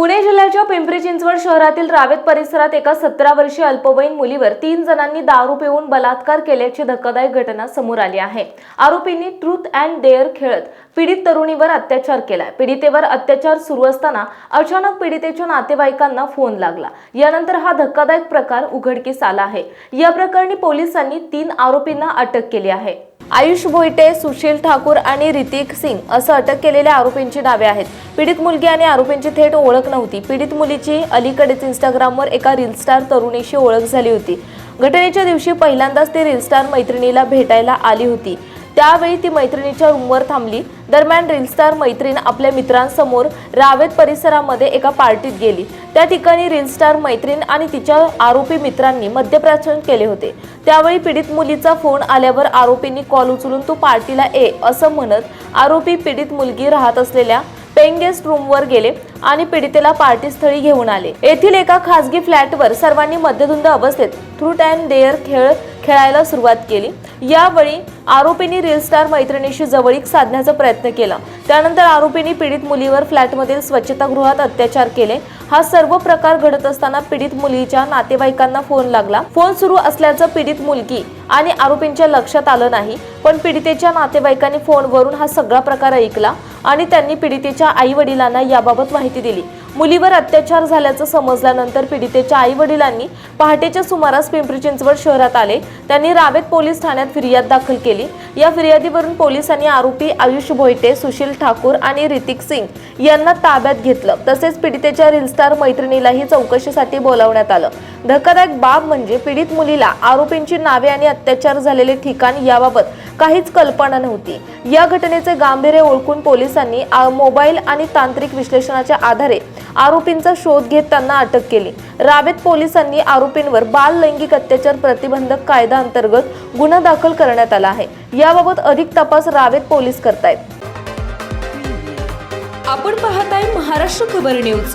पुणे जिल्ह्याच्या पिंपरी चिंचवड शहरातील रावेत परिसरात एका सतरा वर्षीय अल्पवयीन मुलीवर तीन जणांनी दारू पिऊन बलात्कार केल्याची धक्कादायक घटना समोर आली आहे. आरोपींनी ट्रूथ अँड डेअर खेळत पीडित तरुणीवर अत्याचार केलाय. पीडितेवर अत्याचार सुरू असताना अचानक पीडितेच्या नातेवाईकांना फोन लागला. यानंतर हा धक्कादायक प्रकार उघडकीस आला आहे. या प्रकरणी पोलिसांनी तीन आरोपींना अटक केली आहे. आयुष भोईटे सुशील ठाकूर आणि रितिक सिंग असं अटक केलेल्या आरोपींची नावे आहेत. पीडित मुलगी आणि आरोपींची थेट ओळख नव्हती. पीडित मुलीची अलीकडेच इंस्टाग्रामवर एका रिलस्टार तरुणीशी ओळख झाली होती. घटनेच्या दिवशी पहिल्यांदाच ती रिलस्टार मैत्रिणीला भेटायला आली होती. त्यावेळी ती मैत्रिणीच्या रूमवर थांबली. दरम्यान रिलस्टार मैत्रीण आपल्या मित्रांसमोर रावेत परिसरामध्ये एका पार्टीत गेली. त्या ठिकाणी रिलस्टार मैत्रीण आणि तिच्या आरोपी मित्रांनी मद्यप्राशन केले होते. त्यावेळी पीडित मुलीचा फोन आल्यावर आरोपींनी कॉल उचलून तू पार्टीला ये असं म्हणत आरोपी पीडित मुलगी राहत असलेल्या पेइंग गेस्ट रूमवर गेले आणि पीडितेला पार्टीस्थळी घेऊन आले. येथील एका खासगी फ्लॅटवर सर्वांनी मध्यधुंद अवस्थेत थ्रूट अँड डेअर खेळ खेळायला सुरुवात केली. यावेळी आरोपींनी रील स्टार मैत्रिणीशी जवळीक साधण्याचा प्रयत्न केला. त्यानंतर आरोपींनी पीडित मुलीवर फ्लॅटमधील स्वच्छतागृहात अत्याचार केले. हा सर्व प्रकार घडत असताना पीडित मुलीच्या नातेवाईकांना फोन लागला. फोन सुरू असल्याचं पीडित मुलगी आणि आरोपींच्या लक्षात आलं नाही पण पीडितेच्या नातेवाईकांनी फोनवरून हा सगळा प्रकार ऐकला आणि त्यांनी पीडितेच्या आई वडिलांना याबाबत माहिती दिली. मुलीवर अत्याचार झाल्याचं समजल्यानंतर पीडितेच्या आई वडिलांनी पहाटेच्या सुमारास पिंपरी चिंचवड शहरात आले. त्यांनी रावेत पोलीस ठाण्यात फिर्याद दाखल केली. या फिर्यादीवरून पोलिसांनी आरोपी आयुष भोईटे सुशील ठाकूर आणि रितिक सिंग यांना ताब्यात घेतलं. तसेच पीडितेच्या रिलस्टार मैत्रिणीलाही चौकशीसाठी बोलावण्यात आलं. धक्कादायक बाब म्हणजे पीडित मुलीला आरोपींची नावे आणि अत्याचार झालेले ठिकाण याबाबत काहीच कल्पना नव्हती. या घटनेचे गांभीर्य ओळखून पोलिसांनी मोबाईल आणि तांत्रिक विश्लेषणाच्या आधारे आरोपींचा शोध घेत त्यांना अटक केली. रावेत पोलिसांनी आरोपींवर बाल लैंगिक अत्याचार प्रतिबंधक कायदा अंतर्गत गुन्हा दाखल करण्यात आला आहे. याबाबत अधिक तपास रावेत पोलीस करतायत. आपण पाहताय महाराष्ट्र खबर न्यूज.